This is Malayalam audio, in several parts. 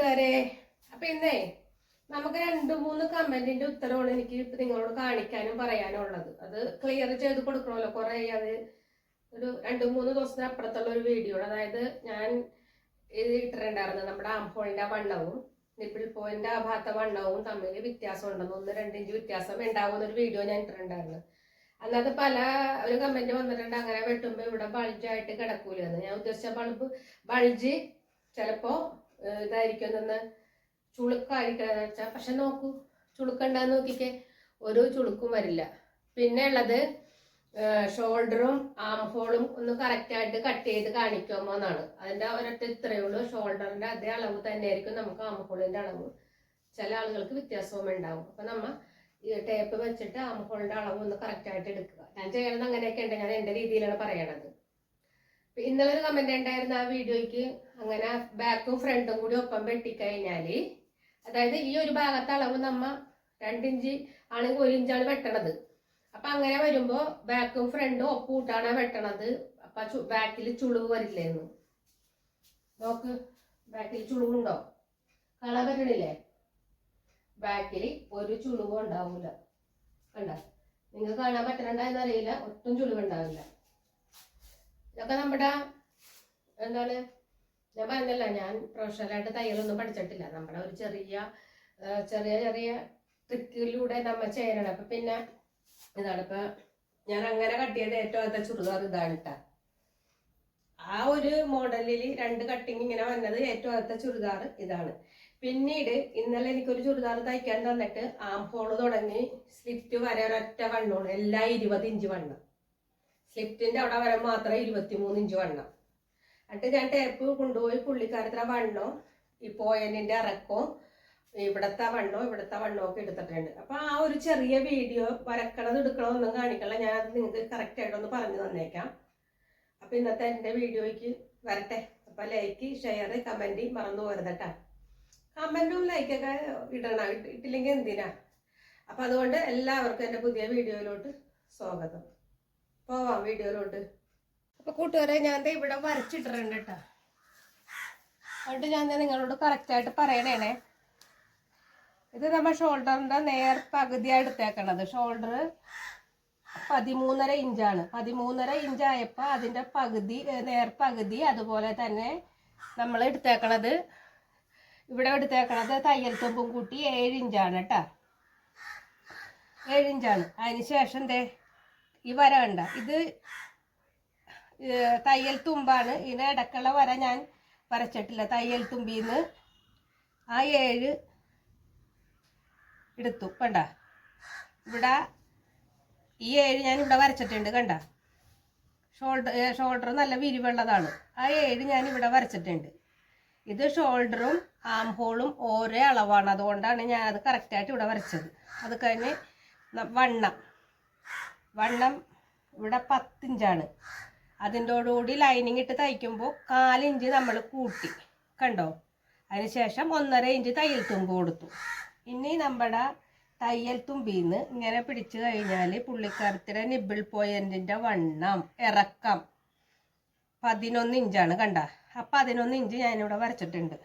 കൂട്ടുകാരെ അപ്പൊ ഇന്നേ നമുക്ക് രണ്ട് മൂന്ന് കമന്റിന്റെ ഉത്തരവാണ് എനിക്ക് ഇപ്പൊ നിങ്ങളോട് കാണിക്കാനും പറയാനും ഉള്ളത്. അത് ക്ലിയർ ചെയ്ത് കൊടുക്കണമല്ലോ കുറെ. അത് ഒരു രണ്ട് മൂന്ന് ദിവസത്തിന് അപ്പുറത്തുള്ള ഒരു വീഡിയോ അതായത് ഞാൻ ഇത് ഇട്ടിട്ടുണ്ടായിരുന്നു നമ്മുടെ ആംഹോളിന്റെ വണ്ണവും നിപ്പിൾ പോയിന്റ് ആ ഭാഗത്തെ വണ്ണവും തമ്മിൽ വ്യത്യാസം ഉണ്ടെന്ന് ഒന്ന് രണ്ടിഞ്ച് വ്യത്യാസം ഉണ്ടാവുന്ന ഒരു വീഡിയോ ഞാൻ ഇട്ടിട്ടുണ്ടായിരുന്നു. അല്ലാതെ പല ഒരു കമന്റ് വന്നിട്ടുണ്ട് അങ്ങനെ വെട്ടുമ്പോ ഇവിടെ ബൾജായിട്ട് കിടക്കൂലെന്ന് ഞാൻ ഉദ്ദേശിച്ച ബൾബ് ബൾജ് ചിലപ്പോ ഏഹ് ഇതായിരിക്കും നിന്ന് ചുളുക്കായിരിക്കണം വെച്ചാൽ പക്ഷെ നോക്കൂ ചുളുക്കണ്ടെന്ന് നോക്കിക്കേ ഒരു ചുളുക്കും വരില്ല. പിന്നെ ഉള്ളത് ഷോൾഡറും ആം ഹോളും ഒന്ന് കറക്റ്റായിട്ട് കട്ട് ചെയ്ത് കാണിക്കുമോ എന്നാണ്. അതിന്റെ ഒരൊറ്റ ഇത്രയേ ഉള്ളൂ. ഷോൾഡറിന്റെ അതേ അളവ് തന്നെയായിരിക്കും നമുക്ക് ആം ഹോളിന്റെ അളവ്. ചില ആളുകൾക്ക് വ്യത്യാസവും ഉണ്ടാവും. അപ്പം നമ്മൾ ടേപ്പ് വെച്ചിട്ട് ആം ഹോളിന്റെ അളവ് ഒന്ന് കറക്റ്റായിട്ട് എടുക്കുക. ഞാൻ ചെയ്യണത് അങ്ങനെയൊക്കെ ഉണ്ട് ഞാൻ എന്റെ രീതിയിലാണ് പറയണത്. ഇന്നലെ ഒരു കമന്റ് ഉണ്ടായിരുന്ന ആ വീഡിയോയ്ക്ക്. അങ്ങനെ ബാക്കും ഫ്രണ്ടും കൂടി ഒപ്പം വെട്ടിക്കഴിഞ്ഞാൽ അതായത് ഈ ഒരു ഭാഗത്തെ അളവ് നമ്മ രണ്ടിഞ്ച് ആണെങ്കിൽ ഒരു ഇഞ്ചാണ് വെട്ടണത്. അപ്പൊ അങ്ങനെ വരുമ്പോ ബാക്കും ഫ്രണ്ടും ഒപ്പൂട്ടാണ് വെട്ടണത്. അപ്പൊ ബാക്കിൽ ചുളിവ് വരില്ലേന്ന്. നോക്ക് ബാക്കിൽ ചുളിവുണ്ടോ കള വരണില്ലേ? ബാക്കിൽ ഒരു ചുളിവും ഉണ്ടാവൂല. കണ്ട? നിങ്ങൾക്ക് കാണാൻ പറ്റണുണ്ടായെന്ന് അറിയില്ല ഒട്ടും ചുളിവുണ്ടാവില്ല. ഇതൊക്കെ നമ്മുടെ എന്താണ് ഞാൻ പറഞ്ഞല്ല ഞാൻ പ്രൊഫഷണലായിട്ട് തയ്യലൊന്നും പഠിച്ചിട്ടില്ല. നമ്മുടെ ഒരു ചെറിയ ചെറിയ ചെറിയ ട്രിക്കിലൂടെ നമ്മൾ ചേരണം അപ്പൊ പിന്നെ ഇതാണ് ഇപ്പൊ ഞാൻ അങ്ങനെ കട്ടിയത് ഏറ്റവും ആദ്യത്തെ ചുരിദാർ ഇതാണ് ട്ടാ. ആ ഒരു മോഡലിൽ രണ്ട് കട്ടിങ് ഇങ്ങനെ വന്നത് ഏറ്റവും ആദ്യത്തെ ചുരിദാർ ഇതാണ്. പിന്നീട് ഇന്നലെ എനിക്കൊരു ചുരിദാർ തയ്ക്കാൻ തന്നിട്ട് ആം ഹോൾ തുടങ്ങി സ്ലിറ്റ് വരെ ഒരൊറ്റ വണ്ണമാണ് എല്ലാം ഇരുപത് ഇഞ്ച് വണ്ണം. സ്ലിറ്റിന്റെ അവിടെ വരെ മാത്രം ഇരുപത്തിമൂന്ന് ഇഞ്ച് വണ്ണം. എന്നിട്ട് ഞാൻ ടേപ്പ് കൊണ്ടുപോയി പുള്ളിക്കാരത്തെ വണ്ണോ ഈ പോയതിന്റെ ഇറക്കവും ഇവിടത്തെ വണ്ണോ ഇവിടത്തെ വണ്ണോ ഒക്കെ എടുത്തിട്ടുണ്ട്. അപ്പൊ ആ ഒരു ചെറിയ വീഡിയോ വരക്കണത് എടുക്കണമൊന്നും കാണിക്കണ ഞാൻ അത് നിങ്ങൾക്ക് കറക്റ്റ് ആയിട്ടൊന്ന് പറഞ്ഞു തന്നേക്കാം. അപ്പൊ ഇന്നത്തെ എന്റെ വീഡിയോയ്ക്ക് വരട്ടെ. അപ്പൊ ലൈക്ക് ഷെയർ കമന്റ് മറന്നു പോരുതട്ടാ കമന്റും ലൈക്കൊക്കെ ഇടണം ഇട്ട്- ഇട്ടില്ലെങ്കിൽ എന്തിനാ? അപ്പൊ അതുകൊണ്ട് എല്ലാവർക്കും എന്റെ പുതിയ വീഡിയോയിലോട്ട് സ്വാഗതം. പോവാം വീഡിയോയിലോട്ട് അപ്പൊ കൂട്ടുകാരെ ഞാൻ എന്താ ഇവിടെ വരച്ചിട്ടിട്ടുണ്ട് കേട്ടോ അതുകൊണ്ട് ഞാൻ നിങ്ങളോട് കറക്റ്റ് ആയിട്ട് പറയണേ ഇത് നമ്മൾ ഷോൾഡറിന്റെ നേർ പകുതിയാണ് എടുത്തേക്കണത്. ഷോൾഡർ പതിമൂന്നര ഇഞ്ചാണ്. പതിമൂന്നര ഇഞ്ചായപ്പോൾ അതിന്റെ പകുതി നേർ പകുതി അതുപോലെ തന്നെ നമ്മൾ എടുത്തേക്കണത്. ഇവിടെ എടുത്തേക്കണത് തയ്യൽ തുമ്പും കൂട്ടി ഏഴ് ഇഞ്ചാണ് കേട്ടോ ഏഴ് ഇഞ്ചാണ്. അതിന് ശേഷം ദേ ഈ വര കണ്ട. ഇത് തയ്യൽ തുമ്പാണ്. ഇതിന് ഇടക്കുള്ള വര ഞാൻ വരച്ചിട്ടില്ല. തയ്യൽ തുമ്പിന്ന് ആ ഏഴ് എടുത്തു. കണ്ട? ഇവിടെ ഈ ഏഴ് ഞാൻ ഇവിടെ വരച്ചിട്ടുണ്ട്. കണ്ട? ഷോൾഡർ ഷോൾഡർ നല്ല വിരിവുള്ളതാണ്. ആ ഏഴ് ഞാൻ ഇവിടെ വരച്ചിട്ടുണ്ട്. ഇത് ഷോൾഡറും ആം ഹോളും ഓരോ അളവാണ്. അതുകൊണ്ടാണ് ഞാൻ അത് കറക്റ്റായിട്ട് ഇവിടെ വരച്ചത്. അത് കഴിഞ്ഞ് വണ്ണം. വണ്ണം ഇവിടെ പത്തിഞ്ചാണ്. അതിന്റോടുകൂടി ലൈനിങ് ഇട്ട് തയ്ക്കുമ്പോൾ കാലിഞ്ച് നമ്മൾ കൂട്ടി. കണ്ടോ? അതിനുശേഷം ഒന്നര ഇഞ്ച് തയ്യൽ തുമ്പ് കൊടുത്തു. ഇനി നമ്മുടെ തയ്യൽ തുമ്പിൽ നിന്ന് ഇങ്ങനെ പിടിച്ചു കഴിഞ്ഞാൽ പുള്ളിക്കാരത്തിന്റെ നിബിൾ പോയിന്റിന്റെ വണ്ണം ഇറക്കം പതിനൊന്ന് ഇഞ്ചാണ് കണ്ട? അപ്പം പതിനൊന്ന് ഇഞ്ച് ഞാനിവിടെ വരച്ചിട്ടുണ്ട്.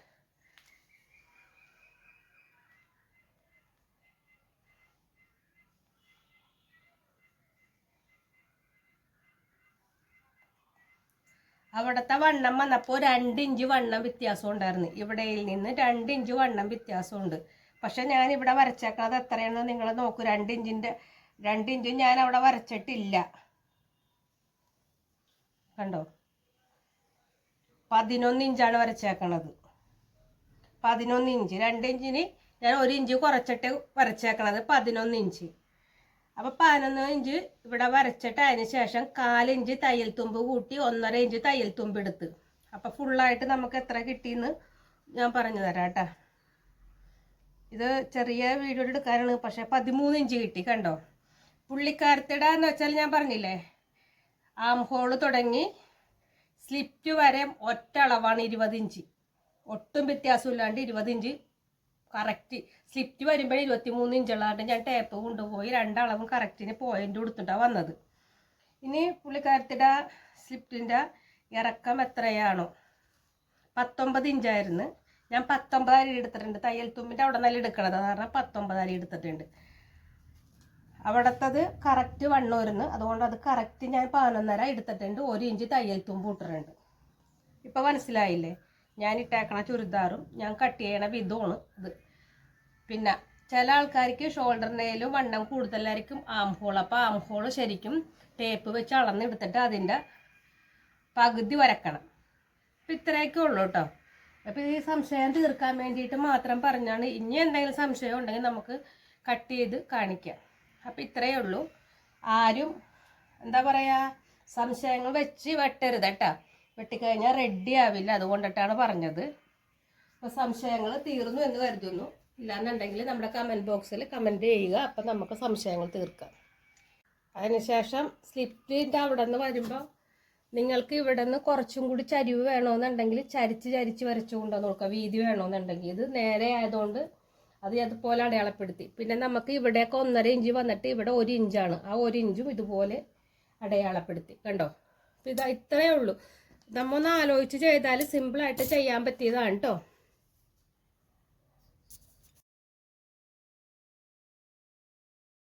അവിടുത്തെ വണ്ണം വന്നപ്പോൾ രണ്ട് ഇഞ്ച് വണ്ണം വ്യത്യാസം ഉണ്ടായിരുന്നു. ഇവിടെയിൽ നിന്ന് രണ്ട് ഇഞ്ച് വണ്ണം വ്യത്യാസമുണ്ട്. പക്ഷെ ഞാൻ ഇവിടെ വരച്ചേക്കുന്നത് എത്രയാണെന്ന് നിങ്ങൾ നോക്കൂ. രണ്ട് ഇഞ്ചിന്റെ ഞാൻ അവിടെ വരച്ചിട്ടില്ല. കണ്ടോ? പതിനൊന്ന് ഇഞ്ചാണ് വരച്ചേക്കണത്. പതിനൊന്ന് ഇഞ്ച്. രണ്ട് ഞാൻ ഒരു ഇഞ്ച് കുറച്ചിട്ട് വരച്ചേക്കണത് പതിനൊന്ന് ഇഞ്ച്. അപ്പൊ പതിനൊന്ന് ഇഞ്ച് ഇവിടെ വരച്ചിട്ട് അതിന് ശേഷം കാലിഞ്ച് തയ്യൽ തുമ്പ് കൂട്ടി ഒന്നര ഇഞ്ച് തയ്യൽ തുമ്പ് എടുത്ത്. അപ്പൊ ഫുള്ളായിട്ട് നമുക്ക് എത്ര കിട്ടിയെന്ന് ഞാൻ പറഞ്ഞു തരാം ഇത് ചെറിയ വീഡിയോ എടുക്കാനാണ് പക്ഷെ പതിമൂന്ന് ഇഞ്ച് കിട്ടി കണ്ടോ? പുള്ളിക്കാരത്തിട എന്ന് വെച്ചാൽ ഞാൻ പറഞ്ഞില്ലേ ആം ഹോൾ തുടങ്ങി സ്ലിപ്റ്റ് വരെ ഒറ്റ അളവാണ് ഇരുപത് ഇഞ്ച്. ഒട്ടും വ്യത്യാസമില്ലാണ്ട് ഇരുപത് ഇഞ്ച് കറക്റ്റ് സ്ലിപ്റ്റ് വരുമ്പോൾ ഇരുപത്തി മൂന്ന് ഇഞ്ചുള്ളതായിട്ട് ഞാൻ ടേപ്പ് കൊണ്ടുപോയി രണ്ടളവും കറക്റ്റിന് പോയിന്റ് കൊടുത്തിട്ടാണ് വന്നത്. ഇനി പുള്ളിക്കാരത്തിന്റെ സ്ലിപ്റ്റിന്റെ ഇറക്കം എത്രയാണോ? പത്തൊമ്പത് ഇഞ്ചായിരുന്നു ഞാൻ പത്തൊമ്പത് അരി എടുത്തിട്ടുണ്ട്. തയ്യൽ തുമ്പിന്റെ അവിടെ നല്ല എടുക്കണത്. കാരണം പത്തൊമ്പത് അരി എടുത്തിട്ടുണ്ട്. അവിടത്തത് കറക്റ്റ് വണ്ണൂരുന്ന്. അതുകൊണ്ട് അത് കറക്റ്റ് ഞാൻ പതിനൊന്നര എടുത്തിട്ടുണ്ട്. ഒരു ഇഞ്ച് തയ്യൽ തുമ്പ് ഇട്ടിട്ടുണ്ട്. ഇപ്പം മനസ്സിലായില്ലേ? ഞാൻ ഇട്ടേക്കണ ചുരിദാറും ഞാൻ കട്ട് ചെയ്യണ വിധമാണ് ഇത്. പിന്നെ ചില ആൾക്കാർക്ക് ഷോൾഡറിനേലും വണ്ണം കൂടുതലായിരിക്കും ആം ഹോൾ അപ്പോൾ ആം ഹോൾ ശരിക്കും ടേപ്പ് വെച്ച് അളന്നെടുത്തിട്ട് അതിന്റെ പകുതി വരക്കണം. അപ്പം ഇത്രയൊക്കെ ഉള്ളൂ കേട്ടോ അപ്പോൾ ഈ സംശയം തീർക്കാൻ വേണ്ടിയിട്ട് മാത്രം പറഞ്ഞാണ്. ഇനി എന്തെങ്കിലും സംശയം ഉണ്ടെങ്കിൽ നമുക്ക് കട്ട് ചെയ്ത് കാണിക്കാം. അപ്പം ഇത്രയേ ഉള്ളൂ. ആരും എന്താ പറയുക സംശയങ്ങൾ വെച്ച് വെട്ടരുത് കേട്ടോ വെട്ടിക്കഴിഞ്ഞാൽ റെഡി ആവില്ല. അതുകൊണ്ടിട്ടാണ് പറഞ്ഞത്. അപ്പോൾ സംശയങ്ങൾ തീർന്നു എന്ന് കരുതുന്നു. ഇല്ലാന്നുണ്ടെങ്കിൽ നമ്മുടെ കമന്റ് ബോക്സിൽ കമന്റ് ചെയ്യുക. അപ്പം നമുക്ക് സംശയങ്ങൾ തീർക്കാം. അതിനുശേഷം സ്ലിപ്പിന്റെ അവിടെ നിന്ന് വരുമ്പോൾ നിങ്ങൾക്ക് ഇവിടെ നിന്ന് കുറച്ചും കൂടി ചരിവ് വേണമെന്നുണ്ടെങ്കിൽ ചരിച്ച് ചരിച്ച് വരച്ചു കൊണ്ടുവന്ന് നോക്കുക വീതി വേണമെന്നുണ്ടെങ്കിൽ ഇത് നേരെ ആയതുകൊണ്ട് അത് അതുപോലെ അടയാളപ്പെടുത്തി. പിന്നെ നമുക്ക് ഇവിടെയൊക്കെ ഒന്നര ഇഞ്ച് വന്നിട്ട് ഇവിടെ ഒരു ഇഞ്ചാണ്. ആ ഒരു ഇഞ്ചും ഇതുപോലെ അടയാളപ്പെടുത്തി. കണ്ടോ? ഇതാ ഇത്രയേ ഉള്ളൂ. നമ്മൊന്ന് ആലോചിച്ച് ചെയ്താൽ സിമ്പിളായിട്ട് ചെയ്യാൻ പറ്റിയതാണ് കേട്ടോ